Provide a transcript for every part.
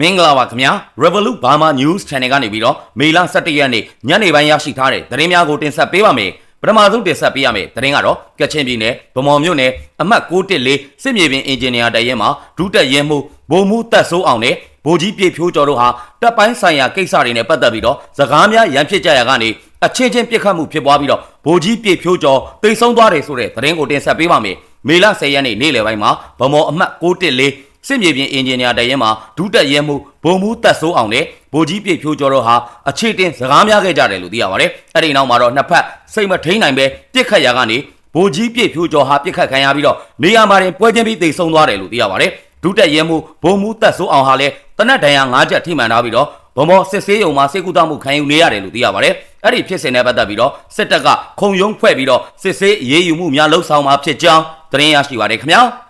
မင်္ဂလာပါခင်ဗျာ Revolut Burma News Channel ကနေပြီးတော့မေလ17ရက်နေ့ညနေပိုင်းရရှိထားတဲ့သတင်းများကိုတင်ဆက်ပေးပါမယ်ပထမဆုံးတင်ဆက်ပေးရမယ့်သတင်းကတော့ကချင်ပြည်နယ်ဗမော်မြို့နယ်အမှတ်614စစ်မြေပြင်အင်ဂျင်နီယာတရဲမှာဒုတက်ရဲမှုဗိုလ်မှုတက်ဆိုးအောင်နဲ့ဗိုလ်ကြီးပြေဖြိုးကျော်တို့ဟာတပ်ပိုင်းဆိုင်ရာကိစ္စတွေနဲ့ပတ်သက်ပြီးတော့စကားများရန်ဖြစ်ကြရကနေအချင်းချင်းပြစ်ခတ်မှုဖြစ်ပွားပြီးတော့ဗိုလ်ကြီးပြေဖြိုးကျော်တိတ်ဆုံးသွားတယ်ဆိုတဲ့သတင်းကိုတင်ဆက်ပေးပါမယ်မေလ10ရက်နေ့နေ့လယ်ပိုင်းမှာဗမော်အမှတ်614 စစ်မြေပြင်အင်ဂျင်နီယာတရဲမှာဒုတက်ရဲမှုဗိုလ်မှုတက်ဆိုးအောင်နဲ့ဗိုလ်ကြီးပြေဖြိုးကျော်တို့ဟာအခြေတင်စကားများခဲ့ကြတယ်လို့သိရပါတယ်အဲ့ဒီနောက်မှာတော့နှစ်ဖက်စိတ်မထိန်နိုင်ပဲပြစ်ခတ်ရကနေဗိုလ်ကြီးပြေဖြိုးကျော်ဟာပြစ်ခတ်ခံရပြီးတော့နေရာမှာတင်ပွဲချင်းပြီးတိတ်ဆုံးသွားတယ်လို့သိရပါတယ်ဒုတက်ရဲမှုဗိုလ်မှုတက်ဆိုးအောင်ဟာလည်းတနက်ဒဏ်ရာ၅ချက်ထိမှန်ထားပြီးတော့ဘုံဘောစစ်ဆေးရုံမှာစေကူတမှုခံယူနေရတယ်လို့သိရပါတယ်အဲ့ဒီဖြစ်စဉ်နဲ့ပတ်သက်ပြီးတော့စစ်တပ်ကခုံရုံးဖွဲ့ပြီးတော့စစ်ဆေးအေးအေးယူမှုများလှုပ်ဆောင်မှာဖြစ်ကြောင်းသတင်းရရှိပါတယ်ခင်ဗျာ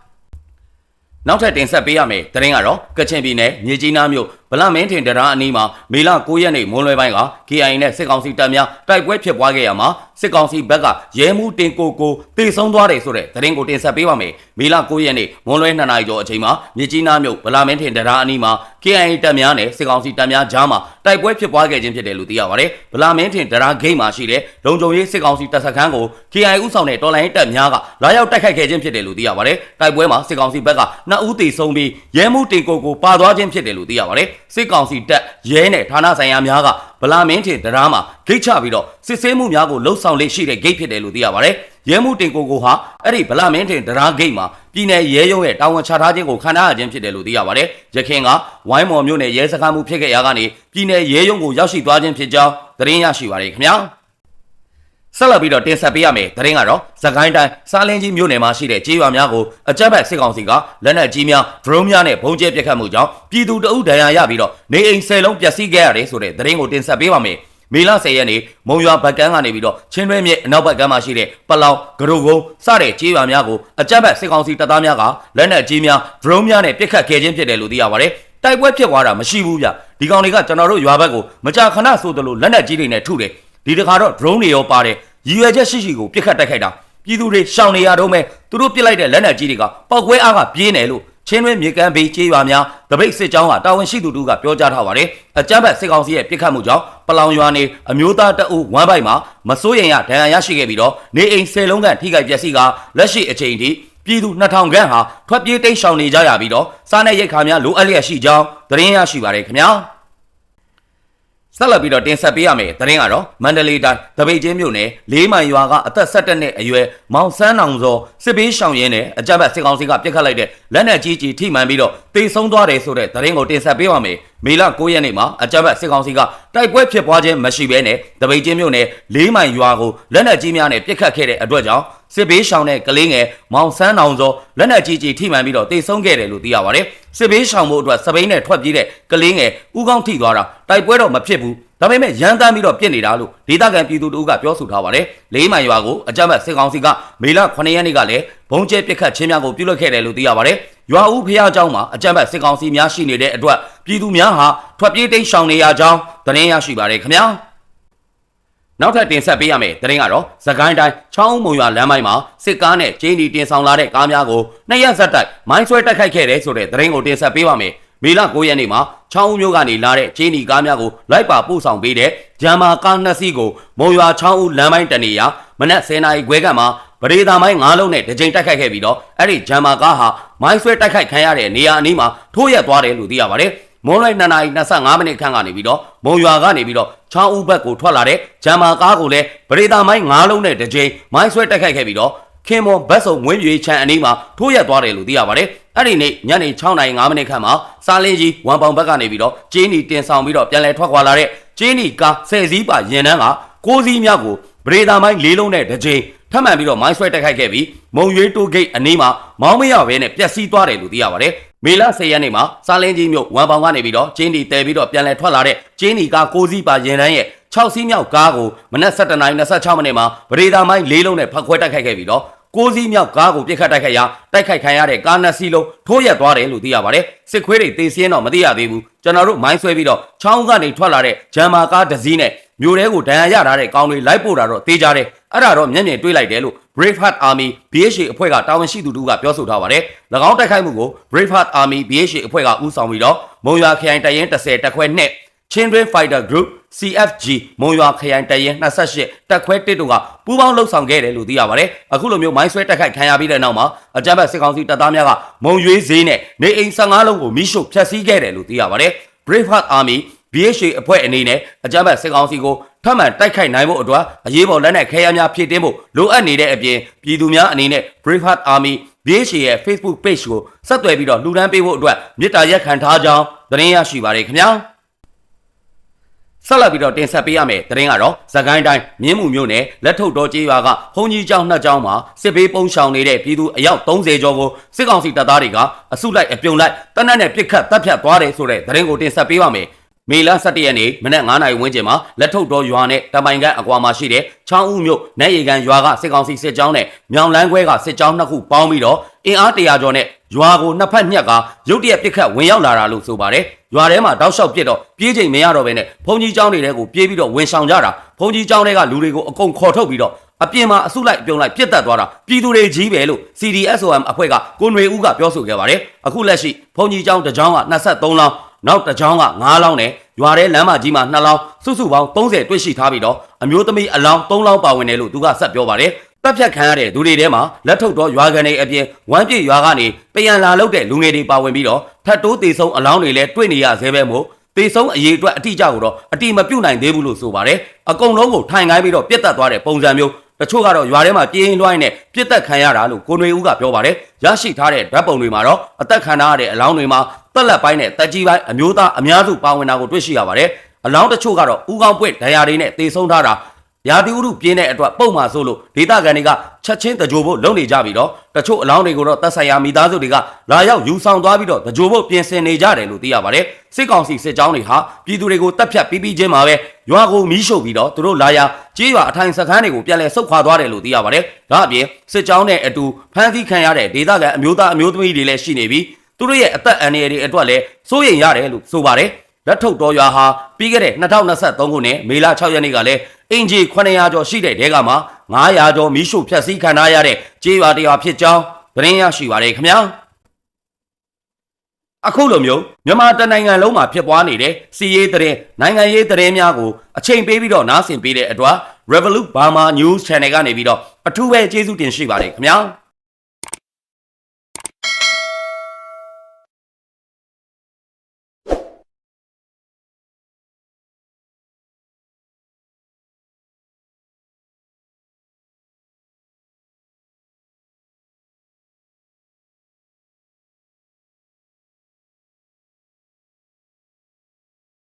နောက်ထပ်တင်ဆက်ပေးရမယ့်သတင်းကတော့ကချင်ပြည်နယ်မြေကြီးနားမြို့ဗလမင်းထင်တရာအနီးမှာမေလ9ရက်နေ့မွန်းလွဲပိုင်းက KIA နဲ့စစ်ကောင်စီတပ်များတိုက်ပွဲဖြစ်ပွားခဲ့ရမှာစစ်ကောင်စီဘက်ကရဲမှုတင်ကိုကိုတေဆုံးသွားတယ်ဆိုတဲ့သတင်းကိုတင်ဆက်ပေးပါမယ်။မေလ9ရက်နေ့မွန်းလွဲ2နာရီကျော်အချိန်မှာမြေကြီးနားမြို့ဗလမင်းထင်တရာအနီးမှာ KIA တပ်များနဲ့စစ်ကောင်စီတပ်များကြားမှာတိုက်ပွဲဖြစ်ပွားခဲ့ခြင်းဖြစ်တယ်လို့သိရပါတယ်။ဗလမင်းထင်တရာဂိတ်မှာရှိတဲ့လုံခြုံရေးစစ်ကောင်စီတပ်စခန်းကို KIA ဥဆောင်တဲ့တော်လိုင်းတပ်များကလာရောက်တိုက်ခိုက်ခဲ့ခြင်းဖြစ်တယ်လို့သိရပါတယ်။တိုက်ပွဲမှာစစ်ကောင်စီဘက်ကနှစ်ဦးသေဆုံးပြီးရဲမှုတင်ကိုကိုပါသွားခြင်းဖြစ်တယ်လို့သိရပါတယ်။စစ်ကောင်စီတပ်ရဲနဲ့ဌာနဆိုင်ရာများကဗလာမင်းထင်တရားမှာဂိတ်ချပြီးတော့စစ်ဆေးမှုများကိုလှုပ်ဆောင်လေးရှိတဲ့ဂိတ်ဖြစ်တယ်လို့သိရပါတယ်။ရဲမှုတင်ကိုကိုဟာအဲ့ဒီဗလာမင်းထင်တရားဂိတ်မှာပြည်내ရဲရုံးရဲ့တာဝန်ချထားခြင်းကိုခံထားရခြင်းဖြစ်တယ်လို့သိရပါတယ်။ရခင်ကဝိုင်းမော်မြို့နယ်ရဲစခန်းမှုဖြစ်ခဲ့ရာကနေပြည်내ရဲရုံးကိုရောက်ရှိသွားခြင်းဖြစ်ကြောင်းသတင်းရရှိပါတယ်ခင်ဗျာ။ ဆက်လက်ပြီးတော့တင်ဆက်ပေးရမယ်။သတင်းကတော့သခိုင်းတိုင်းစားလင်းကြီးမြို့နယ်မှာရှိတဲ့ကြေးရွာများကိုအကြမ်းဖက်စစ်ကောင်စီကလက်နက်ကြီးများဒရုန်းများနဲ့ဘုံကျဲပစ်ခတ်မှုကြောင့်ပြည်သူတအုပ်ဒဏ်ရာရပြီးတော့နေအိမ်ဆယ်လုံးပျက်စီးခဲ့ရတယ်ဆိုတဲ့သတင်းကိုတင်ဆက်ပေးပါမယ်။မေလ10ရက်နေ့မုံရွာဘက်ကန်းကနေပြီးတော့ချင်းတွဲမြစ်အနောက်ဘက်ကမ်းမှာရှိတဲ့ပလောင်ဂရုကုန်းစတဲ့ကြေးရွာများကိုအကြမ်းဖက်စစ်ကောင်စီတပ်သားများကလက်နက်ကြီးများဒရုန်းများနဲ့ပစ်ခတ်ခဲ့ခြင်းဖြစ်တယ်လို့သိရပါတယ်။တိုက်ပွဲဖြစ်သွားတာမရှိဘူးဗျ။ဒီကောင်တွေကကျွန်တော်တို့ရွာဘက်ကိုမကြာခဏဆိုသလိုလက်နက်ကြီးတွေနဲ့ထုတယ်။ ဒီတခါတော့ drone တွေရောပါတယ်ရည်ရွယ်ချက်ရှိရှိကိုပြစ်ခတ်တိုက်ခိုက်တာပြည်သူတွေရှောင်နေရတော့မဲ့သူတို့ပြစ်လိုက်တဲ့လက်နက်ကြီးတွေကပောက်ကွဲအားကပြင်းတယ်လို့ချင်းတွင်းမြေကမ်းဘေးကျေးရွာများတပိတ်စစ်ကြောင်းကတာဝန်ရှိသူတို့ကပြောကြားထားပါတယ်အကြမ်းဖက်စစ်ကောင်စီရဲ့ပြစ်ခတ်မှုကြောင့်ပလောင်ရွာနေအမျိုးသားတအုပ်ဝမ်းပိုက်မှာမစိုးရင်ရဒဏ်ရာရရှိခဲ့ပြီးတော့နေအိမ်ဆယ်လုံးခန့်ထိခိုက်ပျက်စီးကလက်ရှိအချိန်ထိပြည်သူ2000ခန့်ဟာထွက်ပြေးတိတ်ရှောင်နေကြရပြီးတော့စားနပ်ရိက္ခာများလိုအပ်လျက်ရှိကြောင်းသတင်းရရှိပါတယ်ခင်ဗျာ ဆက်လက်ပြီးတော့တင်ဆက်ပေးရမယ်သတင်းကတော့မန္တလေးတိုင်းတပိတ်ချင်းမြို့နယ်လေးမိုင်ရွာကအသက်17နှစ်အရွယ်မောင်ဆန်းအောင်စောစစ်ပေးရှောင်ရင်းနဲ့အကြမ်းဖက်စစ်ကောင်စီကပြစ်ခတ်လိုက်တဲ့လက်နက်ကြီးကြီးထိမှန်ပြီးတော့တေဆုံးသွားတယ်ဆိုတဲ့သတင်းကိုတင်ဆက်ပေးပါမယ်မေလ9ရက်နေ့မှာအကြမ်းဖက်စစ်ကောင်စီကတိုက်ပွဲဖြစ်ပွားခြင်းမရှိဘဲနဲ့တပိတ်ချင်းမြို့နယ်လေးမိုင်ရွာကိုလက်နက်ကြီးများနဲ့ပြစ်ခတ်ခဲ့တဲ့အတွက်ကြောင့် စစ်ဘေးရှောင်တဲ့ကလေးငယ်မောင်ဆန်းအောင်စောလက်နက်ကြီးကြီးထိမှန်ပြီးတော့တေဆုံးခဲ့တယ်လို့သိရပါတယ်စစ်ဘေးရှောင်မှုအတွက်စပိန်နဲ့ထွက်ပြေးတဲ့ကလေးငယ်ဥကောင်းထိသွားတာတိုက်ပွဲတော့မဖြစ်ဘူးဒါပေမဲ့ရန်တမ်းပြီးတော့ပြစ်နေတာလို့ဒေသခံပြည်သူတို့ကပြောဆိုထားပါတယ်လေးမိုင်ရွာကိုအကြမ်းဖက်စစ်ကောင်စီကမေလ9ရက်နေ့ကလည်းဘုံကျဲပစ်ခတ်ခြင်းများကိုပြုလုပ်ခဲ့တယ်လို့သိရပါတယ်ရွာဦးဖျားเจ้าမှာအကြမ်းဖက်စစ်ကောင်စီများရှိနေတဲ့အတွက်ပြည်သူများဟာထွက်ပြေးတိမ်းရှောင်နေရကြောင်းသတင်းရရှိပါတယ်ခင်ဗျာ နောက်ထပ်တင်ဆက်ပေးရမယ့်သတင်းကတော့သကိုင်းတိုင်းချောင်းမုံရွာလမ်းပိုင်းမှာစစ်ကားနဲ့ကျင်းဒီတင်ဆောင်လာတဲ့ကားများကိုနှစ်ရက်ဆက်တိုက်မိုင်းဆွဲတိုက်ခိုက်ခဲ့တယ်ဆိုတဲ့သတင်းကိုတင်ဆက်ပေးပါမယ်။မေလ9ရက်နေ့မှာချောင်းဦးမြို့ကနေလာတဲ့ကျင်းဒီကားများကိုလိုက်ပါပို့ဆောင်ပေးတဲ့ဂျမ်မာကားနှစ်စီးကိုမုံရွာချောင်းဦးလမ်းပိုင်းတနေရာမနက်10:00နာရီခွဲကမှပရိသာမိုင်း၅လုံးနဲ့တကြိမ်တိုက်ခိုက်ခဲ့ပြီးတော့အဲ့ဒီဂျမ်မာကားဟာမိုင်းဆွဲတိုက်ခိုက်ခံရတဲ့နေရာအနီးမှာထိုးရက်သွားတယ်လို့သိရပါတယ်။ မွန်လိုက်2နာရီ25မိနစ်ခန့်ကနေပြီးတော့မုံရွာကနေပြီးတော့ချောင်းဦးဘက်ကိုထွက်လာတဲ့ဂျမ်မာကားကိုလည်းပရိသာမိုင်း၅လုံးနဲ့တစ်ကြိမ်မိုင်းဆွဲတိုက်ခိုက်ခဲ့ပြီးတော့ခင်မွန်ဘတ်စုံဝင်းပြေချန်အနီးမှာထိုးရက်သွားတယ်လို့သိရပါတယ်။အဲ့ဒီနေ့ညနေ6:05မိနစ်ခန့်မှာစားလင်းကြီးဝမ်ပေါင်ဘက်ကနေပြီးတော့ကျင်းနီတင်ဆောင်ပြီးတော့ပြန်လည်ထွက်ခွာလာတဲ့ကျင်းနီကားဆယ်စီးပါရင်နှန်းကကိုးစီးမြောက်ကိုပရိသာမိုင်း၄လုံးနဲ့တစ်ကြိမ်ထပ်မံပြီးတော့မိုင်းဆွဲတိုက်ခိုက်ခဲ့ပြီးမုံရွေးတိုးဂိတ်အနီးမှာမောင်းမရဘဲနဲ့ပျက်စီးသွားတယ်လို့သိရပါတယ်။ မေလ10ရက်နေ့မှာစားလင်းကြီးမြို့ဝမ်ပေါင်ကနေပြီးတော့ကျင်းနီတဲပြီးတော့ပြန်လည်ထွက်လာတဲ့ကျင်းနီကားကိုးစီးပါရင်နှန်းရဲ့6စီးမြောက်ကားကိုမနက်7:26မိနစ်မှာပရိသာမိုင်း၄လုံးနဲ့ဖက်ခွဲတိုက်ခိုက်ခဲ့ပြီးတော့ကိုးစီးမြောက်ကားကိုပြစ်ခတ်တိုက်ခိုက်ရာတိုက်ခိုက်ခံရတဲ့ကားနှစ်စီးလုံးထိုးရက်သွားတယ်လို့သိရပါတယ်စစ်ခွေးတွေတေးစင်းတော့မသိရသေးဘူးကျွန်တော်တို့မိုင်းဆွဲပြီးတော့ချောင်းကနေထွက်လာတဲ့ဂျမ်မာကားတစ်စီးနဲ့ မျိုးတဲကိုဒဏ်ရာရထားတဲ့ကောင်းတွေလိုက်ပို့တာတော့တေးကြတယ်အဲ့ဒါတော့မျက်မြင်တွေ့လိုက်တယ်လို့ Braveheart Army BHA အဖွဲ့ကတာဝန်ရှိသူတို့ကပြောဆိုထားပါတယ်၎င်းတိုက်ခိုက်မှုကို Braveheart Army BHA အဖွဲ့ကဦးဆောင်ပြီးတော့မုံရွာခရိုင်တရင်30တက်ခွဲနှစ် Children Fighter Group CFG မုံရွာခရိုင်တရင်28တက်ခွဲ1တို့ကပူးပေါင်းလှုပ်ဆောင်ခဲ့တယ်လို့သိရပါတယ်အခုလိုမျိုးမိုင်းဆွဲတက်ခိုက်ခံရပြီးတဲ့နောက်မှာအကြမ်းဖက်စစ်ကောင်စီတပ်သားများကမုံရွေးဈေးနဲ့နေအိမ်15လုံးကိုမိရှုဖျက်ဆီးခဲ့တယ်လို့သိရပါတယ် Braveheart Army BHA အဖွဲ့အနေနဲ့အကြမ်းဖက်စစ်ကောင်စီကိုထပ်မံတိုက်ခိုက်နိုင်ဖို့အတွက်အရေးပေါ်လက်နက်ခဲယမ်းများဖြည့်တင်းဖို့လိုအပ်နေတဲ့အပြင်ပြည်သူများအနေနဲ့ Braveheart Army BHA ရဲ့ Facebook page ကိုဆက်သွယ်ပြီးတော့လှူဒန်းပေးဖို့အတွက်မေတ္တာရက်ခံထားကြောင်းသတင်းရရှိပါတယ်ခင်ဗျာဆက်လက်ပြီးတော့တင်ဆက်ပေးရမယ်သတင်းကတော့သခိုင်းတိုင်းမြင်းမှုမြို့နယ်လက်ထုတ်တော်ကျေးရွာကဘုံကြီးကျောင်းနှစ်ကျောင်းမှာစစ်ဘေးပုံရှောင်နေတဲ့ပြည်သူအယောက်30ကျော်ကိုစစ်ကောင်စီတပ်သားတွေကအစုလိုက်အပြုံလိုက်တနက်နဲ့ပစ်ခတ်တပ်ဖြတ်သွားတယ်ဆိုတဲ့သတင်းကိုတင်ဆက်ပေးပါမယ် မေလ17ရက်နေ့မနက်9:00နာရီဝန်းကျင်မှာလက်ထုတ်တော်ရွာနဲ့တမိုင်ကန်အကွာမှာရှိတဲ့ချောင်းဦးမြို့နယ်ရီကန်ရွာကစစ်ကောင်စီစစ်ကြောင်းနဲ့မြောင်လန်းခွဲကစစ်ကြောင်းနှစ်ခုပေါင်းပြီးတော့အင်အား100ကျော်နဲ့ရွာကိုနှစ်ဖက်ညှက်ကရုတ်တရက်ပစ်ခတ်ဝင်ရောက်လာတာလို့ဆိုပါတယ်ရွာထဲမှာတောက်လျှောက်ပြစ်တော့ပြေးချိန်မရတော့ဘဲနဲ့ဘုံကြီးကျောင်းတွေထဲကိုပြေးပြီးတော့ဝင်ဆောင်ကြတာဘုံကြီးကျောင်းတွေကလူတွေကိုအကုန်ခေါ်ထုတ်ပြီးတော့အပြင်မှာအစုလိုက်အပြုံလိုက်ပြစ်တက်သွားတာပြည်သူတွေကြီးပဲလို့ CDSOM အဖွဲ့ကကိုຫນွေဦးကပြောဆိုခဲ့ပါတယ်အခုလက်ရှိဘုံကြီးကျောင်းတစ်ကျောင်းက23လောင်း နောက်တစ်ကြောင်းက9လောင်းနဲ့ရွာထဲလမ်းမကြီးမှာ2လောင်းစုစုပေါင်း30တွေ့ရှိထားပြီးတော့အမျိုးသမီးအလောင်း3လောင်းပါဝင်တယ်လို့သူကဆက်ပြောပါတယ်တပ်ဖြတ်ခံရတဲ့သူတွေထဲမှာလက်ထုတ်တော့ရွာကန်တွေအပြင်ဝမ်းပြည့်ရွာကနေတရန်လာလောက်တဲ့လူငယ်တွေပါဝင်ပြီးတော့ထတ်တိုးတေဆုံးအလောင်းတွေလည်းတွေ့နေရသေးပဲမို့တေဆုံးအရေးအတွက်အတိအကျကိုတော့အတိမပြုတ်နိုင်သေးဘူးလို့ဆိုပါတယ်အကုန်လုံးကိုထိုင်ခိုင်းပြီးတော့ပြစ်တက်သွားတဲ့ပုံစံမျိုး တချို့ကတော့ရွာထဲမှာပြင်းလွှိုင်းနဲ့ပြစ်တက်ခံရတာလို့ကိုຫນွေဦးကပြောပါတယ်ရရှိထားတဲ့ဓာတ်ပုံတွေမှာတော့အသက်ခံရတဲ့အလောင်းတွေမှာတက်လက်ပိုင်းနဲ့တက်ကြီးပိုင်းအမျိုးသားအများစုပါဝင်တာကိုတွေ့ရှိရပါတယ်အလောင်းတချို့ကတော့ဥကောင်းပွင့်ဒဏ်ရာတွေနဲ့တေဆုံးထားတာ ရာသီဥတုပြင်းတဲ့အတွက်ပုံမှန်ဆိုလို့ဒေသခံတွေကချက်ချင်းတကြိုဖို့လုပ်နေကြပြီးတော့တချို့အလောင်းတွေကိုတော့တပ်ဆိုင်ရာမိသားစုတွေကလာရောက်ယူဆောင်သွားပြီးတော့တကြိုဖို့ပြင်ဆင်နေကြတယ်လို့သိရပါတယ်စစ်ကောင်စီစစ်ကြောင်းတွေဟာပြည်သူတွေကိုတပ်ဖြတ်ပြီးပြီးချင်းမှာပဲရွာကိုမီးရှို့ပြီးတော့သူတို့လာရာကြေးရွာအထိုင်စခန်းတွေကိုပြန်လည်ဆုတ်ခွာသွားတယ်လို့သိရပါတယ်ဒါအပြင်စစ်ကြောင်းနဲ့အတူဖမ်းဆီးခံရတဲ့ဒေသခံအမျိုးသားအမျိုးသမီးတွေလည်းရှိနေပြီးသူတို့ရဲ့အသက်အန္တရာယ်တွေအတွက်လည်းစိုးရိမ်ရတယ်လို့ဆိုပါတယ်လက်ထုတ်တော်ရွာဟာပြီးခဲ့တဲ့2023ခုနှစ်မေလ6ရက်နေ့ကလည်း အင်ဂျီ900ကျော်ရှိတဲ့တဲကမှာ900ကျော်မီးရှို့ဖျက်ဆီးခံထားရတဲ့ကြေးရွာတရွာဖြစ်ကြောင်းသတင်းရရှိပါတယ်ခင်ဗျာအခုလိုမျိုးမြန်မာတနိုင်ငံလုံးမှာဖြစ်ပွားနေတဲ့စီးရေးသတင်းနိုင်ငံရေးသတင်းများကိုအချိန်ပေးပြီးတော့နားဆင်ပေးတဲ့အတွက် Revolut Burma News Channel ကနေပြီးတော့အထူးပဲကျေးဇူးတင်ရှိပါတယ်ခင်ဗျာ